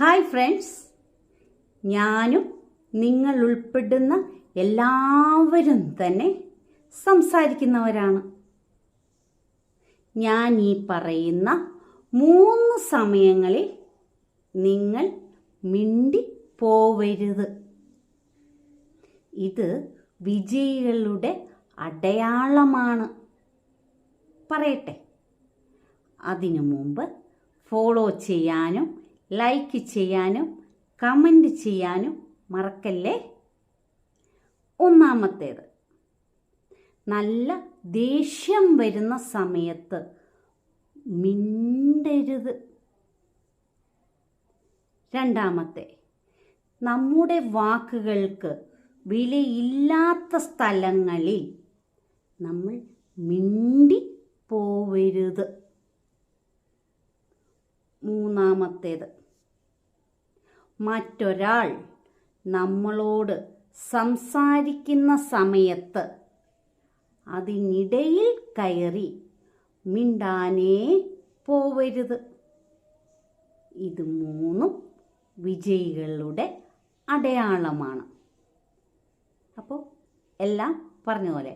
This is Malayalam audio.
Hi friends. ഞാനും നിങ്ങൾ ഉൾപ്പെടുന്ന എല്ലാവരും തന്നെ സംസാരിക്കുന്നവരാണ്. ഞാൻ ഈ പറയുന്ന മൂന്ന് സമയങ്ങളിൽ നിങ്ങൾ മിണ്ടി പോവരുത് ഇത് വിജയികളുടെ അടയാളമാണ്. പറയട്ടെ. അതിനു മുമ്പ് ഫോളോ ചെയ്യാനും ലൈക്ക് ചെയ്യാനും കമന്റ് ചെയ്യാനും മറക്കല്ലേ? ഒന്നാമത്തേത് നല്ല ദേഷ്യം വരുന്ന സമയത്ത് മിണ്ടരുത്. രണ്ടാമത്തെ നമ്മുടെ വാക്കുകൾക്ക് വിലയില്ലാത്ത സ്ഥലങ്ങളിൽ നമ്മൾ മിണ്ടി പോവരുത് മൂന്നാമത്തേത്. മറ്റൊരാൾ നമ്മളോട് സംസാരിക്കുന്ന സമയത്ത് അതിനിടയിൽ കയറി മിണ്ടാനേ പോവരുത്. ഇത് മൂന്നും വിജയികളുടെ അടയാളമാണ്. അപ്പോൾ എല്ലാം പറഞ്ഞ പോലെ